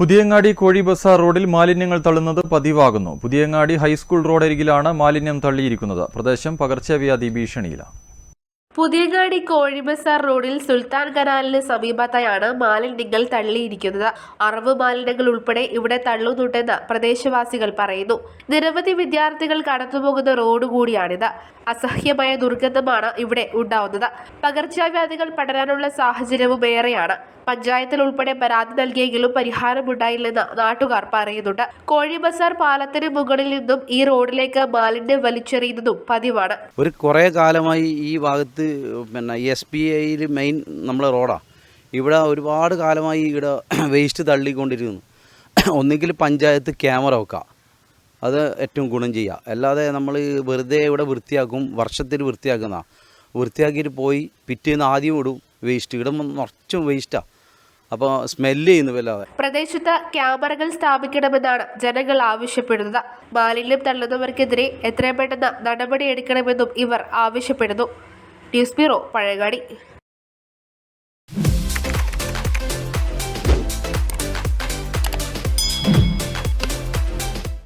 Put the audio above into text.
പുതിയങ്ങാടി കോഴി ബസാർ റോഡിൽ മാലിന്യങ്ങൾ തള്ളുന്നത് പതിവാകുന്നു. പുതിയങ്ങാടി ഹൈസ്കൂൾ റോഡരികിലാണ് മാലിന്യം തള്ളിയിരിക്കുന്നത്. പ്രദേശം പകർച്ചവ്യാധി ഭീഷണിയിലാണ്. പുതിയങ്ങാടി കോഴിബസാർ റോഡിൽ സുൽത്താൻ കനാലിന് സമീപത്തായാണ് മാലിന്യങ്ങൾ തള്ളിയിരിക്കുന്നത്. അറവ് മാലിന്യങ്ങൾ ഉൾപ്പെടെ ഇവിടെ തള്ളുന്നുണ്ടെന്ന് പ്രദേശവാസികൾ പറയുന്നു. നിരവധി വിദ്യാർത്ഥികൾ കടന്നുപോകുന്ന റോഡ് കൂടിയാണിത്. അസഹ്യമായ ദുർഗന്ധമാണ് ഇവിടെ ഉണ്ടാവുന്നത്. പകർച്ചവ്യാധികൾ പടരാനുള്ള സാഹചര്യവും ഏറെയാണ്. പഞ്ചായത്തിൽ ഉൾപ്പെടെ പരാതി നൽകിയെങ്കിലും പരിഹാരമുണ്ടായില്ലെന്ന് നാട്ടുകാർ പറയുന്നുണ്ട്. കോഴിബസാർ പാലത്തിന് മുകളിൽ നിന്നും ഈ റോഡിലേക്ക് മാലിന്യം വലിച്ചെറിയുന്നതും പതിവാണ്. ഒരു കുറേ കാലമായി ഈ ഭാഗത്ത് പിന്നെ എസ് പി ഐയിൽ മെയിൻ നമ്മളെ റോഡാണ് ഇവിടെ ഒരുപാട് കാലമായി ഇവിടെ വേസ്റ്റ് തള്ളിക്കൊണ്ടിരിക്കുന്നു. ഒന്നുകിൽ പഞ്ചായത്ത് ക്യാമറ വെക്കുക അത് ഏറ്റവും ഗുണം ചെയ്യുക അല്ലാതെ നമ്മൾ വെറുതെ ഇവിടെ വൃത്തിയാക്കും വർഷത്തിൽ വൃത്തിയാക്കുന്ന. വൃത്തിയാക്കിയിട്ട് പോയി പിറ്റേന്ന് ആദ്യം ഇടും. വേസ്റ്റ് ഇവിടെ നിറച്ചും വേസ്റ്റാണ് അപ്പോൾ സ്മെല്ല് ചെയ്യുന്നു പ്രദേശത്ത് ക്യാമറകൾ സ്ഥാപിക്കണമെന്നാണ് ജനങ്ങൾ ആവശ്യപ്പെടുന്നത്. മാലിന്യം തള്ളുന്നവർക്കെതിരെ എത്രയും പെട്ടെന്ന് നടപടിയെടുക്കണമെന്നും ഇവർ ആവശ്യപ്പെടുന്നു. News bureau Pazhayangadi